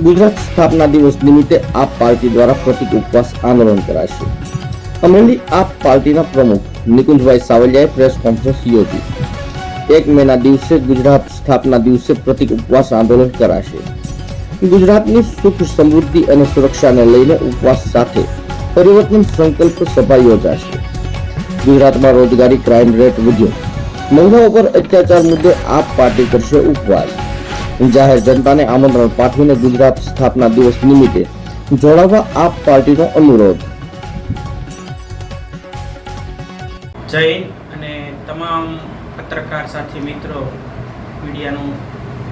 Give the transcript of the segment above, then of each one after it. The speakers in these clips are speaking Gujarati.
ગુજરાત સ્થાપના દિવસ નિમિત્તે આપ પાર્ટી દ્વારા પ્રતિક ઉપવાસ આંદોલન કરાશે. અમરેલી આપ પાર્ટીના પ્રમુખ નિકુંજભાઈ સાવલિયાએ પ્રેસ કોન્ફરન્સ યોજી. એક મેના દિવસે ગુજરાત સ્થાપના દિવસે પ્રતિક ઉપવાસ આંદોલન કરાશે. ગુજરાતની સુખ, સમૃદ્ધિ અને સુરક્ષાને લઈને ઉપવાસ સાથે પરિવર્તન સંકલ્પ સભા યોજાશે. ગુજરાતમાં રોજગારી, ક્રાઇમ રેટ વધ્યો. મહિલાઓ પર અત્યાચાર મુદ્દે આપ પાર્ટી કરશે ઉપવાસ. જાહેર જનતાને આમંત્રણ પાઠવીને ગુજરાત સ્થાપના દિવસ નિમિત્તે જોડાવવા આપ પાર્ટીનો અનુરોધ. જય અને તમામ પત્રકાર સાથી મિત્રો, મીડિયાનું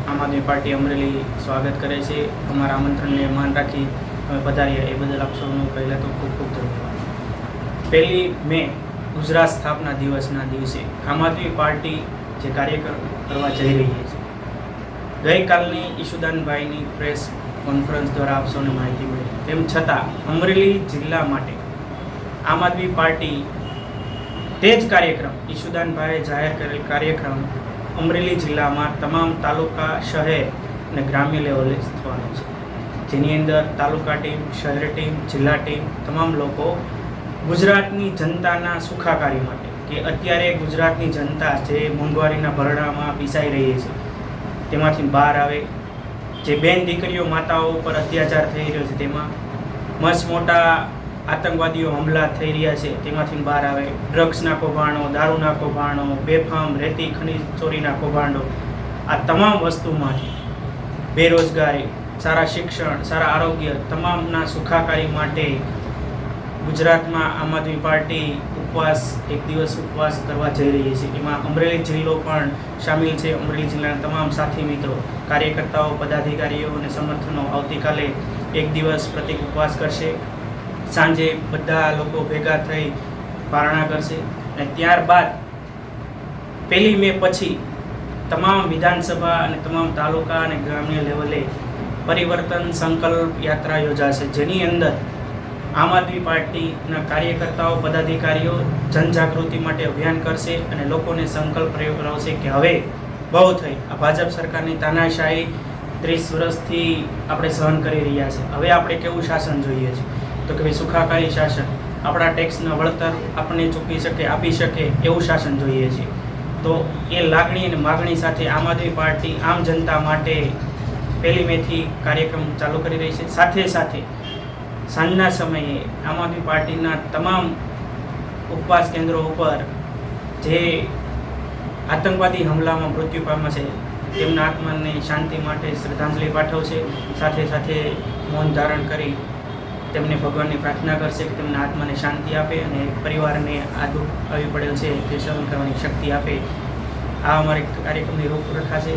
આમ આદમી પાર્ટી અમરેલી સ્વાગત કરે છે. અમારા આમંત્રણને માન રાખી તમે પધાર્યા એ બદલ આપ સૌનો પહેલાં તો ખૂબ ખૂબ ધન્યવાદ. પહેલી મે, ગુજરાત સ્થાપના દિવસના દિવસે આમ આદમી પાર્ટી જે કાર્ય કરવા જઈ રહી છે ગઈકાલની ઈશુદાનભાઈની પ્રેસ કોન્ફરન્સ દ્વારા આપ સૌને માહિતી મળી. તેમ છતાં, અમરેલી જિલ્લા માટે આમ આદમી પાર્ટી તે જ કાર્યક્રમ, ઈશુદાનભાઈએ જાહેર કરેલ કાર્યક્રમ અમરેલી જિલ્લામાં તમામ તાલુકા, શહેર અને ગ્રામ્ય લેવલે થવાનો છે. જેની અંદર તાલુકા ટીમ, શહેર ટીમ, જિલ્લા ટીમ, તમામ લોકો ગુજરાતની જનતાના સુખાકારી માટે, કે અત્યારે ગુજરાતની જનતા જે મોંઘવારીના ભરડામાં પીસાઈ રહી છે તેમાંથી બહાર આવે. જે બેન દીકરીઓ માતાઓ ઉપર અત્યાચાર થઈ રહ્યો છે, તેમાં મસ્ત મોટા આતંકવાદીઓ હમલા થઈ રહ્યા છે, તેમાંથી બહાર આવે. ડ્રગ્સના કૌભાંડો, દારૂના કૌભાંડો, બેફામ, રેતી, ખનીજ ચોરીના કૌભાંડો. આ તમામ વસ્તુમાંથી બેરોજગારી, સારા શિક્ષણ, સારા આરોગ્ય, તમામના સુખાકારી માટે ગુજરાતમાં આમ આદમી પાર્ટી ઉપવાસ, એક દિવસ ઉપવાસ કરવા જઈ રહી છે. એમાં અમરેલી જિલ્લો પણ સામેલ છે. અમરેલી જિલ્લાના તમામ સાથી મિત્રો, કાર્યકર્તાઓ, પદાધિકારીઓ અને સમર્થનો આવતીકાલે એક દિવસ પ્રતિક ઉપવાસ કરશે. સાંજે બધા લોકો ભેગા થઈ પારણા કરશે અને ત્યારબાદ પહેલી મે પછી તમામ વિધાનસભા અને તમામ તાલુકા અને ગ્રામ્ય લેવલે પરિવર્તન સંકલ્પ યાત્રા યોજાશે. જેની અંદર આમ આદમી પાર્ટીના કાર્યકર્તાઓ, પદાધિકારીઓ જનજાગૃતિ માટે અભિયાન કરશે અને લોકોને સંકલ્પ કરાવશે કે હવે બહુ થઈ. આ ભાજપ સરકારની તાનાશાહી ત્રીસ વર્ષથી આપણે સહન કરી રહ્યા છે. હવે આપણે કેવું શાસન જોઈએ છે? તો કે ભાઈ સુખાકારી શાસન. આપણા ટેક્સના વળતર આપણને ચૂકવી શકે, આપી શકે એવું શાસન જોઈએ છે. તો એ લાગણી અને માગણી સાથે આમ આદમી પાર્ટી, આમ જનતા માટે પહેલી મેથી કાર્યક્રમ ચાલુ કરી રહી છે. સાથે સાથે સાંજના સમયે આમ આદમી પાર્ટીના તમામ ઉપવાસ કેન્દ્રો ઉપર જે આતંકવાદી હુમલામાં મૃત્યુ પામ્યા છે, તેમના આત્માને શાંતિ માટે શ્રદ્ધાંજલિ પાઠવશે સાથે સાથે મૌન ધારણ કરી તેમને ભગવાનની પ્રાર્થના કરશે કે તેમના આત્માને શાંતિ આપે અને પરિવારને આ દુઃખ આવી પડેલ છે તે સહન કરવાની શક્તિ આપે. આ અમારે કાર્યક્રમની રૂપરેખા છે.